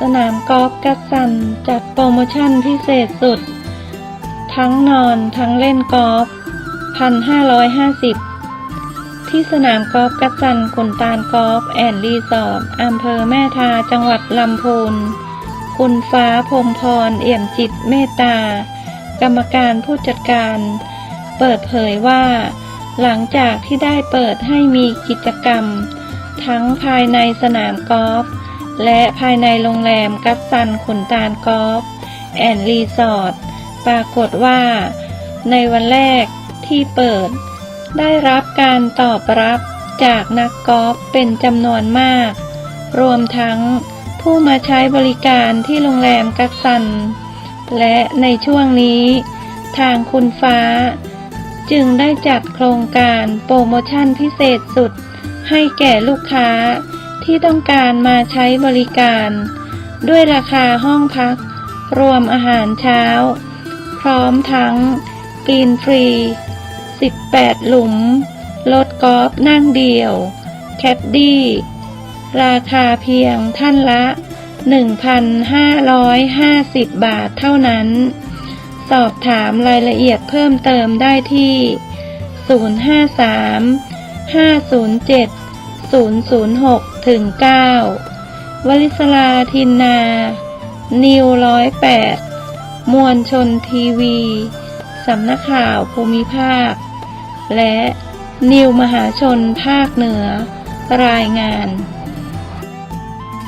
สนามกอล์ฟกัสซันจัดโปรโมชั่นพิเศษสุด ทั้งนอนทั้งเล่นกอล์ฟพันห้าร้อยห้าสิบที่สนามกอล์ฟกัสซันขุนตาลกอล์ฟแอนด์รีสอร์ทอำเภอแม่ทาจังหวัดลำพูนคุณฟ้าพรมพร เอี่ยมจิตเมตตา กรรมการผู้จัดการ เปิดเผยว่า หลังจากที่ได้เปิดให้มีกิจกรรม ทั้งภายในสนามกอล์ฟ และภายในโรงแรมกัสซันขุนตาลกอล์ฟแอนด์รีสอร์ทปรากฏว่า ในวันแรกที่เปิด ได้รับการตอบรับจากนักกอล์ฟเป็นจำนวนมาก รวมทั้งผู้มาใช้บริการที่โรงแรมกัสซัน และในช่วงนี้ ทางคุณฟ้า จึงได้จัดโครงการโปรโมชั่นพิเศษสุดให้แก่ลูกค้า ที่ต้องการมาใช้บริการ ด้วยราคาห้องพัก รวมอาหารเช้า พร้อมทั้งกินฟรี 18 หลุม รถกอล์ฟนั่งเดี่ยว แคดดี้ ราคาเพียงท่านละ 1,550 บาทเท่านั้น สอบถามรายละเอียดเพิ่มเติมได้ที่ 053 507 006ถึง9วลิศลาทินนา นิวร้อยแปดมวลชนทีวี สำนักข่าวภูมิภาค และนิวมหาชนภาคเหนือ รายงาน